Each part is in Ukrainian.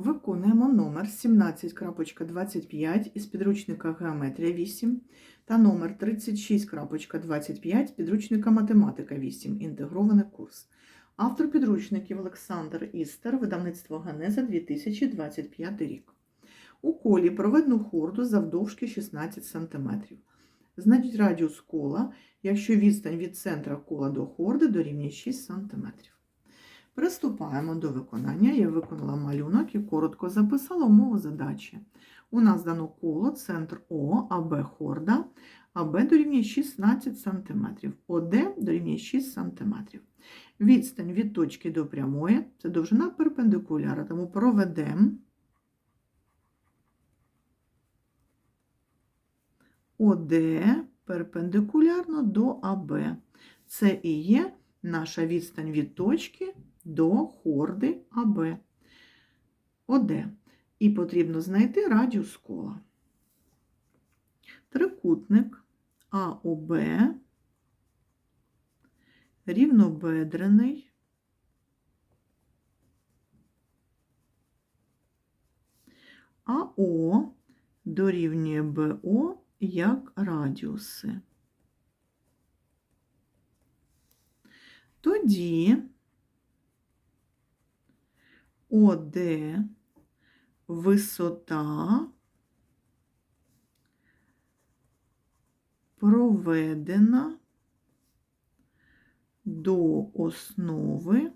Виконуємо номер 17.25 із підручника Геометрія 8 та номер 36.25 з підручника Математика 8. Інтегрований курс. Автор підручників Олександр Істер, видавництво Генеза 2025 рік. У колі проведено хорду завдовжки 16 см. Значить радіус кола, якщо відстань від центра кола до хорди дорівнює 6 см. Приступаємо до виконання. Я виконала малюнок і коротко записала умову задачі. У нас дано коло, центр О, АБ хорда, АБ дорівнює 16 см, ОД дорівнює 6 см. Відстань від точки до прямої це довжина перпендикуляра, тому проведемо ОД перпендикулярно до АБ. Це і є наша відстань від точки до хорди АБ. ОД. І потрібно знайти радіус кола. Трикутник АОБ рівнобедрений. АО дорівнює БО як радіуси. Тоді ОД висота проведена до основи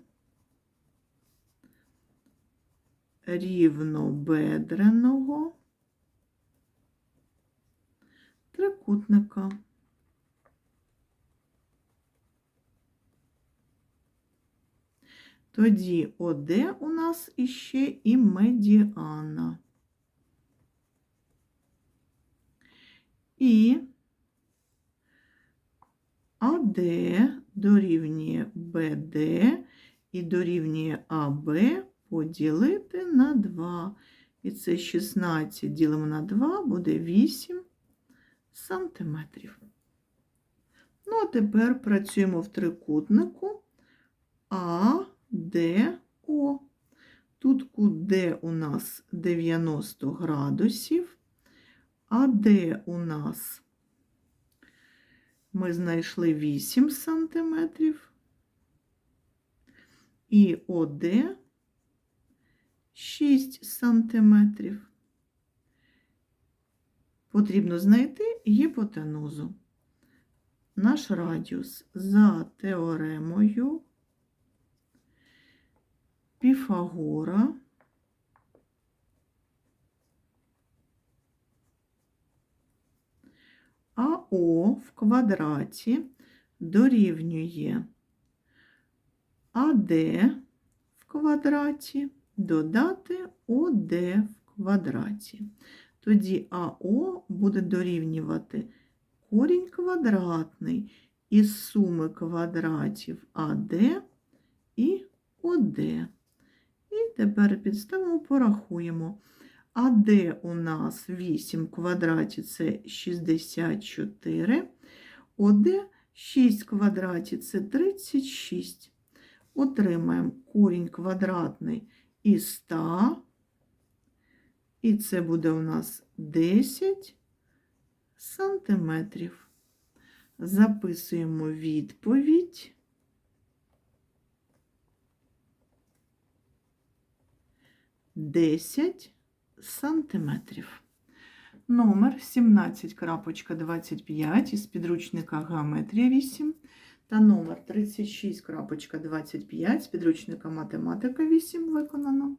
рівнобедреного трикутника. Тоді ОД у нас іще і медіана. І АД дорівнює БД і дорівнює АБ поділити на 2. І це 16 ділимо на 2 буде 8 сантиметрів. Ну, а тепер працюємо в трикутнику А, Д, О. Тут кут Д у нас 90 градусів, а Д у нас ми знайшли 8 сантиметрів, і ОД 6 сантиметрів. Потрібно знайти гіпотенузу. Наш радіус за теоремою Піфагора АО в квадраті дорівнює АД в квадраті додати ОД в квадраті. Тоді АО буде дорівнювати корінь квадратний із суми квадратів АД і ОД. І тепер підставимо, порахуємо. АД у нас 8 в квадраті це 64, ОД 6 в квадраті це 36. Отримаємо корінь квадратний із 100, і це буде у нас 10 сантиметрів. Записуємо відповідь. Десять сантиметрів. Номер 17.25 із підручника Геометрія 8 та номер 36.25 з підручника Математика 8 виконано.